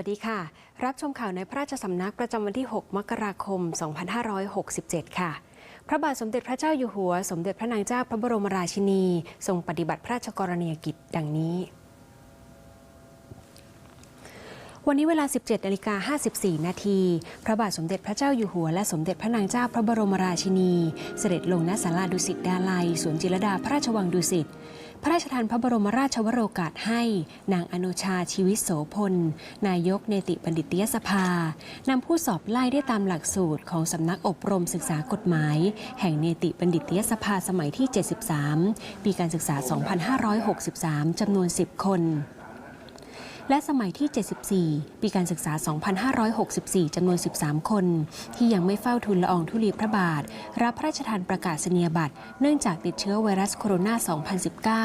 สวัสดีค่ะ รับชมข่าวในพระราชสำนักประจำวันที่ 6 มกราคม 2567 ค่ะ พระบาทสมเด็จพระเจ้าอยู่หัว สมเด็จพระนางเจ้าพระบรมราชินี ทรงปฏิบัติพระราชกรณียกิจดังนี้ วันนี้เวลา 17นาฬิกา54 นาที พระบาทสมเด็จพระเจ้าอยู่หัว และสมเด็จพระนางเจ้าพระบรมราชินี เสด็จลงณศาลาดุสิตดาลัยสวนจิรดาพระราชวังดุสิต พระราชทานพระบรมราชวโรกาสให้ นางอนุชาชีวิตโสพล นายกเนติบัณฑิตยสภา นำผู้สอบไล่ได้ตามหลักสูตรของสำนักอบรมศึกษากฎหมาย แห่งเนติบัณฑิตยสภาสมัยที่ 73 ปีการศึกษา 2563 จำนวน 10 คน และสมัยที่ 74 ปีการศึกษา 2564 จำนวน 13 คน ที่ยังไม่เฝ้าทุนละอองธุลีพระบาท รับพระราชทานประกาศนียบัตร เนื่องจากติดเชื้อไวรัสโคโรนา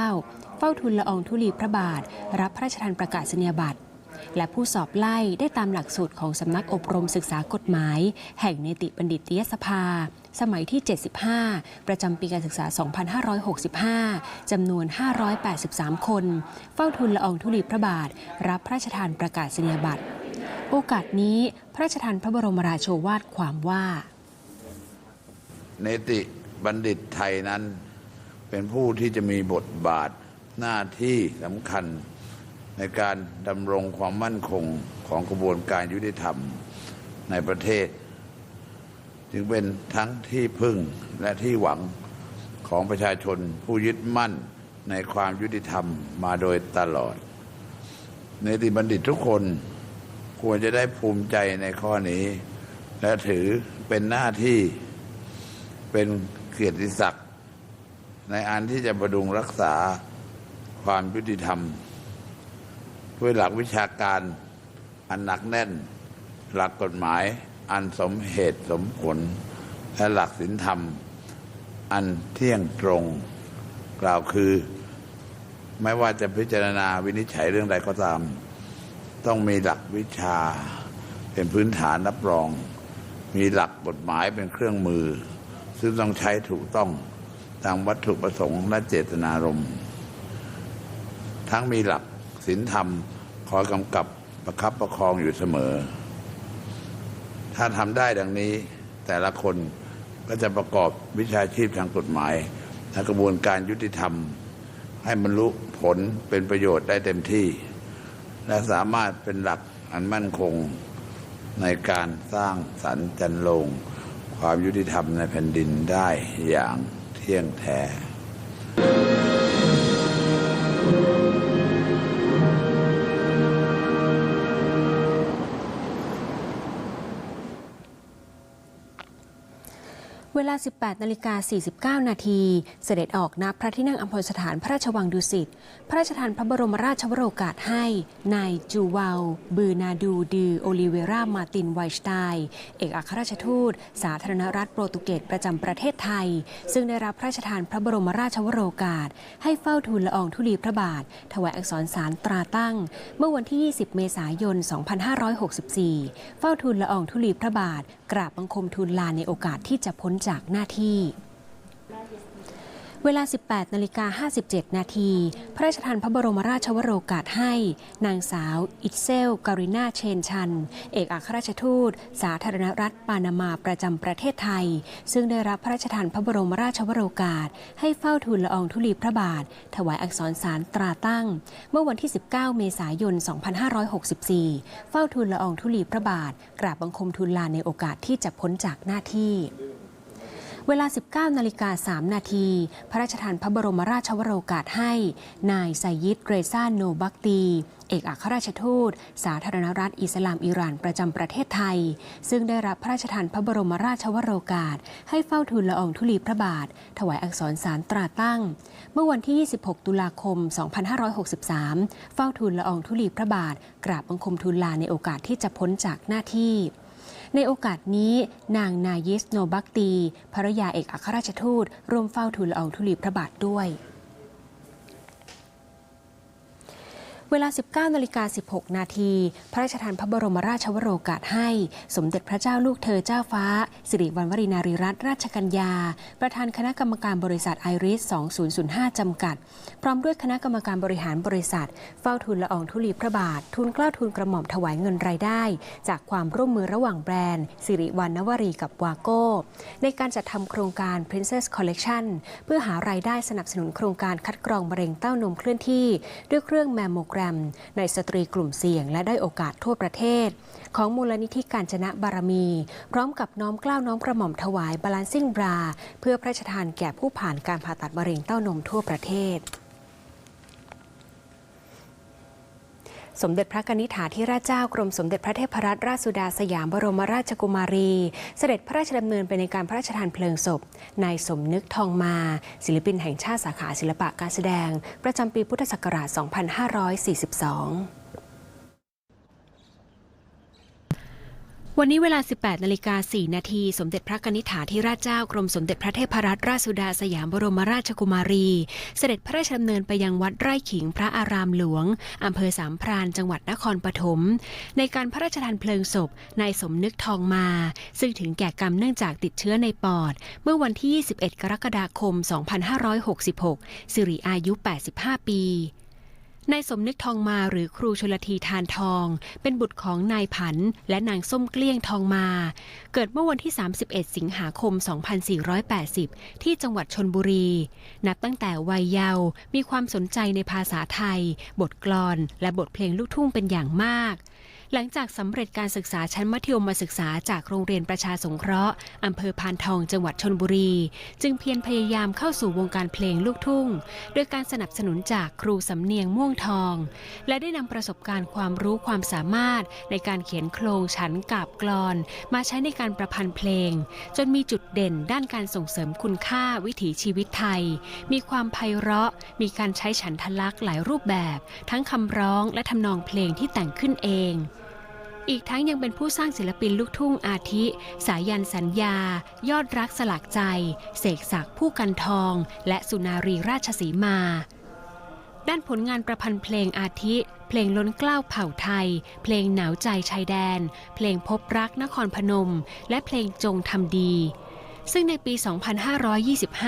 2019 เฝ้าทุนละอองธุลีพระบาท รับพระราชทานประกาศนียบัตร และผู้สอบไล่ได้ตามหลักสูตรของสำนักอบรมศึกษากฎหมาย แห่งเนติบัณฑิตยสภา สมัยที่ 75 ประจำปีการศึกษา 2565 จำนวน 583 คน เฝ้าทุนละอองธุลีพระบาท รับพระราชทานประกาศนียบัตร โอกาสนี้พระราชทานพระบรมราโชวาทความว่า เนติบัณฑิตไทยนั้นเป็นผู้ที่จะมีบทบาทหน้าที่สำคัญ ในการดำรงความมั่นคงของกระบวนการยุติธรรมในประเทศ จึงเป็นทั้งที่พึ่งและที่หวังของประชาชนผู้ยึดมั่นในความยุติธรรมมาโดยตลอดเนติบัณฑิตทุกคนควรจะได้ภูมิใจในข้อนี้ และถือเป็นหน้าที่เป็นเกียรติศักดิ์ในอันที่จะประดุงรักษาความยุติธรรม ด้วยหลักวิชาการอันหนักแน่น หลักกฎหมายอันสมเหตุสมผล และหลักศีลธรรม อันเที่ยงตรง กล่าวคือ ไม่ว่าจะพิจารณาวินิจฉัยเรื่องใดก็ตาม ต้องมีหลักวิชาเป็นพื้นฐานรับรอง มีหลักกฎหมายเป็นเครื่องมือ ซึ่งต้องใช้ถูกต้องตามวัตถุประสงค์และเจตนารมณ์ ทั้งมีหลักศีลธรรม อยกำกับประคับประคองอยู่เสมอ ถ้าทำได้ดังนี้ แต่ละคนก็จะประกอบวิชาชีพทางกฎหมายและกระบวนการยุติธรรม ให้บรรลุผลเป็นประโยชน์ได้เต็มที่ และสามารถเป็นหลักอันมั่นคงในการสร้างสรรค์จันโลง ความยุติธรรมในแผ่นดินได้อย่างเที่ยงแท้ ลา 18นาฬิกา49 นาที เสด็จออกณพระที่นั่งอำพรสถานพระราชวังดุสิต พระราชทานพระบรมราชวโรกาสให้นายจูวาลบือนาดูดือโอลิเวรามาตินไวสไตน์เอกอัครราชทูต สาธารณรัฐโปรตุเกสประจำประเทศไทย ซึ่งได้รับพระราชทานพระบรมราชวโรกาส ให้เฝ้าทูลละอองธุลีพระบาท ถวายอักษรสารตราตั้ง เมื่อวันที่ 20 เมษายน 2564 เฝ้าทูลละอองธุลีพระบาท กราบบังคมทูลลาในโอกาสที่จะพ้นจากหน้าที่ เวลา 18นาฬิกา57 นาที พระราชทานพระบรมราชวโรกาสให้ นางสาว อิตเซล การินาเชนชัน เอกอัครราชทูต สาธารณรัฐปานามาประจำประเทศไทย ซึ่งได้รับพระราชทานพระบรมราชวโรกาส ให้เฝ้าทูลละอองธุลีพระบาท ถวายอักษรสารตราตั้ง เมื่อวันที่ 19 เมษายน 2564 เฝ้าทูลละอองธุลีพระบาท กราบบังคมทูลลาในโอกาสที่จะพ้นจากหน้าที่ เวลา 19นาฬิกา3นาที พระราชทานพระบรมราชวโรกาสให้ นายไซยิดเกรซาโนบักตี เอกอัครราชทูต สาธารณรัฐอิสลามอิหร่านประจำประเทศไทย ซึ่งได้รับพระราชทานพระบรมราชวโรกาส ให้เฝ้าทูลละอองธุลีพระบาท ถวายอักษรสารตราตั้ง เมื่อวันที่ 26 ตุลาคม 2563 เฝ้าทูลละอองธุลีพระบาท กราบบังคมทูลลาในโอกาสที่จะพ้นจากหน้าที่ ในโอกาสนี้นางนายิสโนบักตีภรรยาเอกอัครราชทูตร่วมเฝ้าทูลละอองธุลีพระบาทด้วย เวลา 19นาฬิกา16 นาที พระราชทานพระบรมราชวโรกาสให้ สมเด็จพระเจ้าลูกเธอเจ้าฟ้า สิริวัณวรีนารีรัตนราชกัญญา ประธานคณะกรรมการบริษัทไอริส 2005 จำกัด พร้อมด้วยคณะกรรมการบริหารบริษัท เฝ้าทูลละอองธุลีพระบาททูลเกล้าทูลกระหม่อมถวายเงินรายได้ จากความร่วมมือระหว่างแบรนด์ สิริวัณณวรีกับวาโก้ ในการจัดทำโครงการ Princess Collection เพื่อหารายได้สนับสนุนโครงการคัดกรองมะเร็งเต้านมเคลื่อนที่ ด้วยเครื่องแมมโมแกรม ในสตรีกลุ่มเสี่ยงและได้โอกาสทั่วประเทศ ของมูลนิธิการชนะบารมี พร้อมกับน้อมเกล้าวน้อมกระหม่อมถวายบาลานซิ่งบรา เพื่อพระราชทานแก่ผู้ผ่านการผ่าตัดมะเร็งเต้านมทั่วประเทศ สมเด็จพระนิษฐาธิราชเจ้ากรมสมเด็จพระเทพรัตนราชสุดาสยามบรมราชกุมารี เสด็จพระราชดำเนินไปในการพระราชทานเพลิงศพนายสมนึกทองมา ศิลปินแห่งชาติสาขาศิลปะการแสดง ประจำปีพุทธศักราช 2542 วันนี้เวลา 18นาฬิกา4นาที สมเด็จพระกนิษฐาธิราชเจ้ากรมสมเด็จพระเทพรัตนราชสุดาสยามบรมราชกุมารี เสด็จพระราชดำเนินไปยังวัดไร่ขิงพระอารามหลวง อำเภอสามพรานจังหวัดนครปฐม ในการพระราชทานเพลิงศพนายสมนึกทองมา ซึ่งถึงแก่กรรมเนื่องจากติดเชื้อในปอด เมื่อวันที่ 21 กรกฎาคม 2566 สิริอายุ 85 ปี นายสมนึกทองมาหรือครูชลทีทานทอง เป็นบุตรของนายผัน และนางส้มเกลี้ยงทองมา เกิดเมื่อวันที่ 31 สิงหาคม 2480 ที่จังหวัดชนบุรี นับตั้งแต่วัยเยาว์มีความสนใจในภาษาไทย บทกลอน และบทเพลงลูกทุ่งเป็นอย่างมาก หลังจากสำเร็จการศึกษาชั้นมัธยมศึกษาจากโรงเรียนประชาสงเคราะห์อำเภอพานทองจังหวัดชนบุรี จึงเพียรพยายามเข้าสู่วงการเพลงลูกทุ่ง โดยการสนับสนุนจากครูสำเนียงม่วงทอง และได้นำประสบการณ์ความรู้ความสามารถในการเขียนโครงฉันกาบกลอน มาใช้ในการประพันธ์เพลง จนมีจุดเด่นด้านการส่งเสริมคุณค่าวิถีชีวิตไทย มีความไพเราะ มีการใช้ฉันทลักษณ์หลายรูปแบบ ทั้งคำร้องและทำนองเพลงที่แต่งขึ้นเอง อีกทั้งยังเป็นผู้สร้างศิลปินลูกทุ่งอาทิ สายันสัญญา ยอดรักสลักใจ เสกศักดิ์ผู้กันทอง และสุนารีราชสีมา ด้านผลงานประพันธ์เพลงอาทิ เพลงล้นเกล้าวเผ่าไทย เพลงหนาวใจชายแดน เพลงพบรักนครพนม และเพลงจงทำดีซึ่งในปี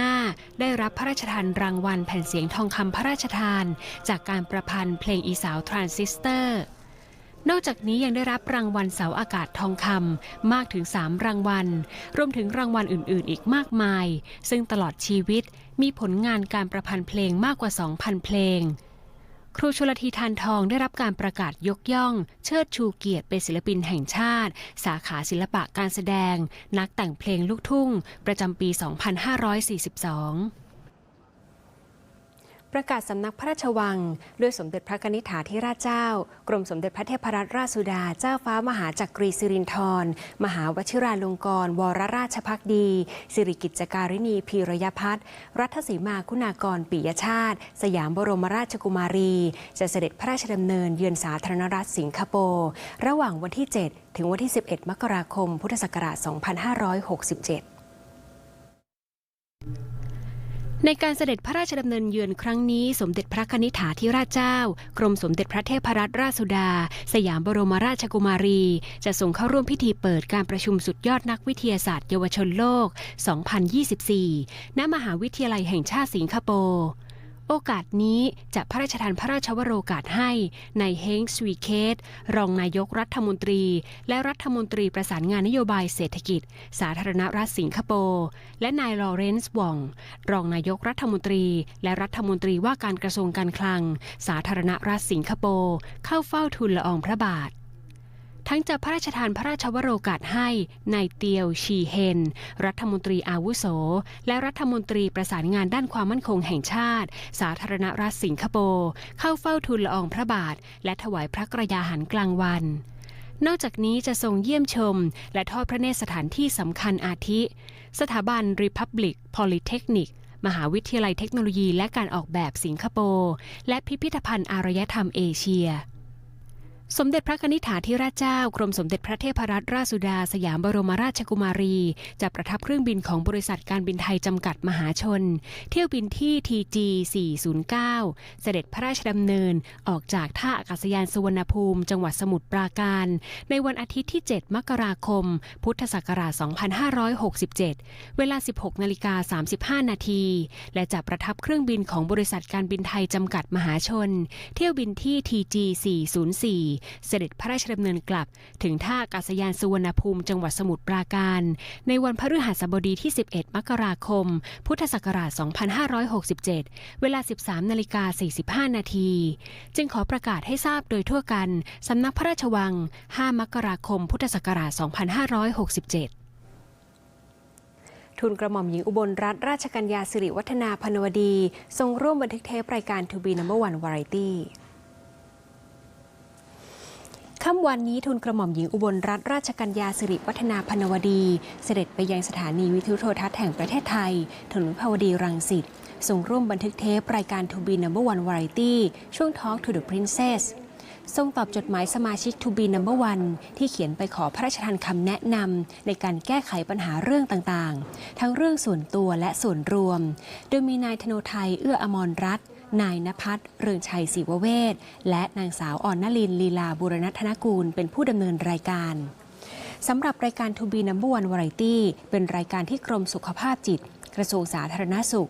2525 ได้รับพระราชทานรางวัลแผ่นเสียงทองคำพระราชทาน จากการประพันธ์เพลงอีสาวทรานซิสเตอร์ นอกจากนี้ยังได้รับรางวัลเสาอากาศทองคำมากถึง 3 รางวัล รวมถึงรางวัลอื่น ๆ อีกมากมาย ซึ่งตลอดชีวิตมีผลงานการประพันธ์เพลงมากกว่า 2,000 เพลง ครูชลทีทานทองได้รับการประกาศยกย่อง เชิดชูเกียรติเป็นศิลปินแห่งชาติ สาขาศิลปะการแสดง นักแต่งเพลงลูกทุ่ง ประจำปี 2542 ประกาศสำนักพระราชวัง ด้วยสมเด็จพระกนิษฐาธิราชเจ้า กรมสมเด็จพระเทพรัตนราชสุดาเจ้าฟ้ามหาจักรีสิรินธรมหาวชิราลงกรณวรราชพักดี สิริกิจการินีพีรยพัฒนรัฐสีมาคุณากรปิยชาติ สยามบรมราชกุมารี จะเสด็จพระราชดำเนินเยือนสาธารณรัฐสิงคโปร์ระหว่างวันที่ 7 ถึงวันที่ 11 มกราคม พุทธศักราช 2567 ในการเสด็จพระราชดำเนินเยือนครั้งนี้ สมเด็จพระนิษฐาธิราชเจ้า กรมสมเด็จพระเทพรัตนราชสุดา สยามบรมราชกุมารี จะส่งเข้าร่วมพิธีเปิดการประชุมสุดยอดนักวิทยาศาสตร์เยาวชนโลก 2024 ณ มหาวิทยาลัยแห่งชาติสิงคโปร์ โอกาสนี้จะพระราชทานพระราชวโรกาสให้ในายเฮงสวีเคตรองนายกรัฐมนตรี และรัฐมนตรีประสานงานนโยบายเศรษฐกิจ สาธารณรัฐสิงคโปร์และนายลอเรนซ์วอง รองนายกรัฐมนตรี และรัฐมนตรีว่าการกระทรวงการคลัง สาธารณรัฐสิงคโปร์เข้าเฝ้าทูลละอองพระบาท ทั้งจะพระราชทานพระราชวโรกาสให้นายเตียวชีเฮน รัฐมนตรีอาวุโส และรัฐมนตรีประสานงานด้านความมั่นคงแห่งชาติ สาธารณรัฐสิงคโปร์เข้าเฝ้าทูลละอองพระบาท และถวายพระกระยาหารกลางวัน นอกจากนี้จะทรงเยี่ยมชม และทอดพระเนตรสถานที่สำคัญอาทิ สถาบัน Republic Polytechnic มหาวิทยาลัยเทคโนโลยีและการออกแบบสิงคโปร์และพิพิธภัณฑ์อารยธรรมเอเชีย สมเด็จพระนิธิถาธิราชเจ้ากรมสมเด็จพระเทพรัตนราชสุดาสยามบรมราชกุมารี จะประทับเครื่องบินของบริษัทการบินไทยจำกัดมหาชน เที่ยวบินที่ TG 409 เสด็จพระราชดำเนินออกจากท่าอากาศยานสุวรรณภูมิ จังหวัดสมุทรปราการ ในวันอาทิตย์ที่ 7 มกราคม พุทธศักราช 2567 เวลา 16นาฬิกา35 นาที และจะประทับเครื่องบินของบริษัทการบินไทยจำกัดมหาชน เที่ยวบินที่ TG 404เสด็จพระราชดำเนินกลับ ถึงท่าอากาศยานสุวรรณภูมิจังหวัดสมุทรปราการ ในวันพฤหัสบดีที่ 11 มกราคม พุทธศักราช 2567 เวลา 13นาฬิกา45 นาที จึงขอประกาศให้ทราบโดยทั่วกันสำนักพระราชวัง 5 มกราคม พุทธศักราช 2567ทุนกระหม่อมหญิงอุบลรัตนราชกัญญาสิริวัฒนาพนวดี ทรงร่วมบันทึกเทปรายการ To be Number One Variety ค่ำวันนี้ทุนกระหม่อมหญิงอุบลรัตนราชกัญญาสิริวัฒนาพนวดี เสด็จไปยังสถานีวิทยุโทรทัศน์แห่งประเทศไทย ถนนวิภาวดีรังสิตทรงร่วมบันทึกเทป รายการ To be Number One Variety ช่วง Talk to the Princess ทรงตอบจดหมายสมาชิก To be Number One ที่เขียนไปขอพระราชทานคำแนะนำในการแก้ไขปัญหาเรื่องต่างๆ ทั้งเรื่องส่วนตัวและส่วนรวม โดยมีนายธโนไทยเอื้ออมรรัตน์ นายนภัสเรืองชัยศิวเวศและนางสาวอ่อนนลินลีลาบุรณธนกูล เป็นผู้ดำเนินรายการสำหรับรายการ To be Number One Variety เป็นรายการที่กรมสุขภาพจิต กระทรวงสาธารณสุข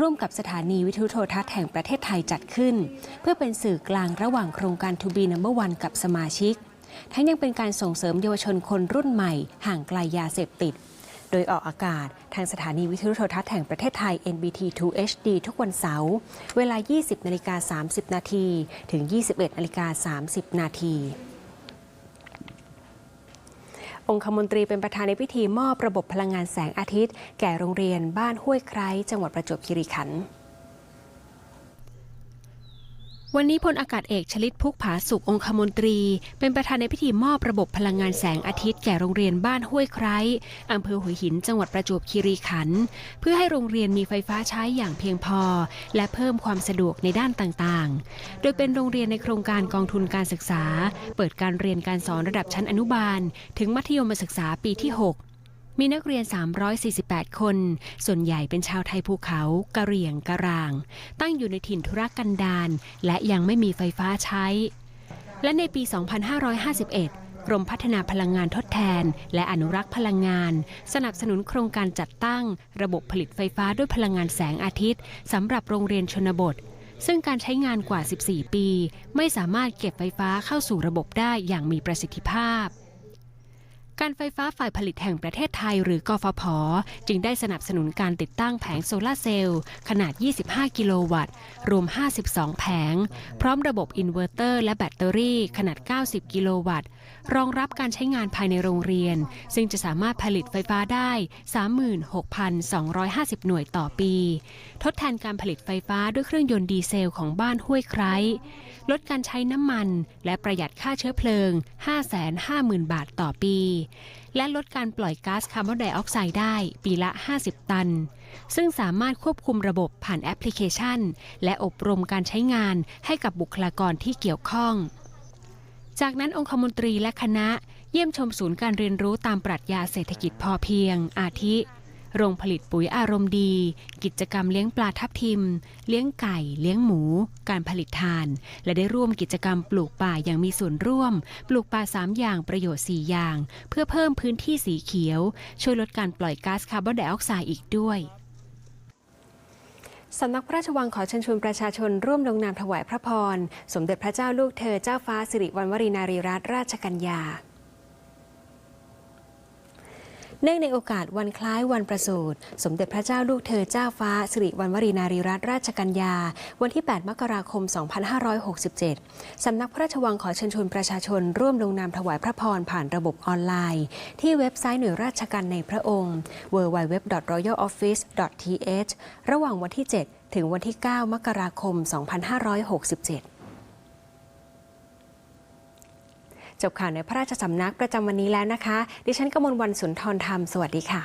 ร่วมกับสถานีวิทยุโทรทัศน์แห่งประเทศไทยจัดขึ้น เพื่อเป็นสื่อกลางระหว่างโครงการ To be Number One กับสมาชิก ทั้งยังเป็นการส่งเสริมเยาวชนคนรุ่นใหม่ ห่างไกลยาเสพติด โดยออกอากาศทางสถานีวิทยุโทรทัศน์แห่งประเทศไทย NBT 2 HD ทุกวันเสาร์เวลา 20นาฬิกา30 นาทีถึง 21นาฬิกา30 นาทีองคมนตรีเป็นประธานในพิธีมอบระบบพลังงานแสงอาทิตย์ แก่โรงเรียนบ้านห้วยไคร้จังหวัดประจวบคีรีขันธ์ วันนี้พลอากาศเอกชลิตพุกผาสุของคมนตรี เป็นประธานในพิธีมอบระบบพลังงานแสงอาทิตย์แก่โรงเรียนบ้านห้วยไคร้อำเภอหัวหินจังหวัดประจวบคีรีขันธ์เพื่อให้โรงเรียนมีไฟฟ้าใช้อย่างเพียงพอ และเพิ่มความสะดวกในด้านต่างๆ โดยเป็นโรงเรียนในโครงการกองทุนการศึกษา เปิดการเรียนการสอนระดับชั้นอนุบาล ถึงมัธยมศึกษาปีที่ 6 มีนักเรียน 348 คน ส่วนใหญ่เป็นชาวไทยภูเขากะเหรี่ยงกะราง ตั้งอยู่ในถิ่นธุรกันดารและยังไม่มีไฟฟ้าใช้ และในปี 2551กรมพัฒนาพลังงานทดแทน และอนุรักษ์พลังงาน สนับสนุนโครงการจัดตั้ง ระบบผลิตไฟฟ้าด้วยพลังงานแสงอาทิตย์สำหรับโรงเรียนชนบท ซึ่งการใช้งานกว่า 14 ปี ไม่สามารถเก็บไฟฟ้าเข้าสู่ระบบได้อย่างมีประสิทธิภาพ การไฟฟ้าฝ่ายผลิตแห่งประเทศไทยหรือกฟผ จึงได้สนับสนุนการติดตั้งแผงโซลาร์เซลล์ ขนาด 25 กิโลวัตต์ รวม 52 แผง พร้อมระบบอินเวอร์เตอร์และแบตเตอรี่ขนาด 90 กิโลวัตต์ รองรับการใช้งานภายในโรงเรียน ซึ่งจะสามารถผลิตไฟฟ้าได้ 36,250 หน่วยต่อปี ทดแทนการผลิตไฟฟ้าด้วยเครื่องยนต์ดีเซลของบ้านห้วยไคร้ลดการใช้น้ำมัน และประหยัดค่าเชื้อเพลิง 550,000 บาทต่อปีและลดการปล่อยก๊าซคาร์บอนไดออกไซด์ได้ปีละ 50 ตัน ซึ่งสามารถควบคุมระบบผ่านแอปพลิเคชัน และอบรมการใช้งานให้กับบุคลากรที่เกี่ยวข้อง จากนั้นองคมนตรีและคณะเยี่ยมชมศูนย์การเรียนรู้ตามปรัชญาเศรษฐกิจพอเพียง อาทิ โรงผลิตปุ๋ยอารมณ์ดี กิจกรรมเลี้ยงปลาทับทิม เลี้ยงไก่ เลี้ยงหมู การผลิตทาน และได้ร่วมกิจกรรมปลูกป่าอย่างมีส่วนร่วม ปลูกป่า 3 อย่างประโยชน์ 4 อย่าง เพื่อเพิ่มพื้นที่สีเขียว ช่วยลดการปล่อยก๊าซคาร์บอนไดออกไซด์อีกด้วยสำนักพระราชวังขอเชิญชวนประชาชนร่วมลงนามถวายพระพร สมเด็จพระเจ้าลูกเธอเจ้าฟ้าสิริวัณวรีนารีรัตนราชกัญญา เนื่องในโอกาสวันคล้ายวันประสูติสมเด็จพระเจ้าลูกเธอเจ้าฟ้าสิริวัณวรีนารีรัตนราชกัญญา วันที่ 8 มกราคม 2567 สำนักพระราชวังขอเชิญชวนประชาชน ร่วมลงนามถวายพระพรผ่านระบบออนไลน์ ที่เว็บไซต์หน่วยราชการในพระองค์ www.royaloffice.th ระหว่างวันที่ 7 ถึงวันที่ 9 มกราคม 2567 จบข่าวในพระราชสำนักประจำวันนี้แล้วนะคะ ดิฉันกมลวันสุนทรธรรม สวัสดีค่ะ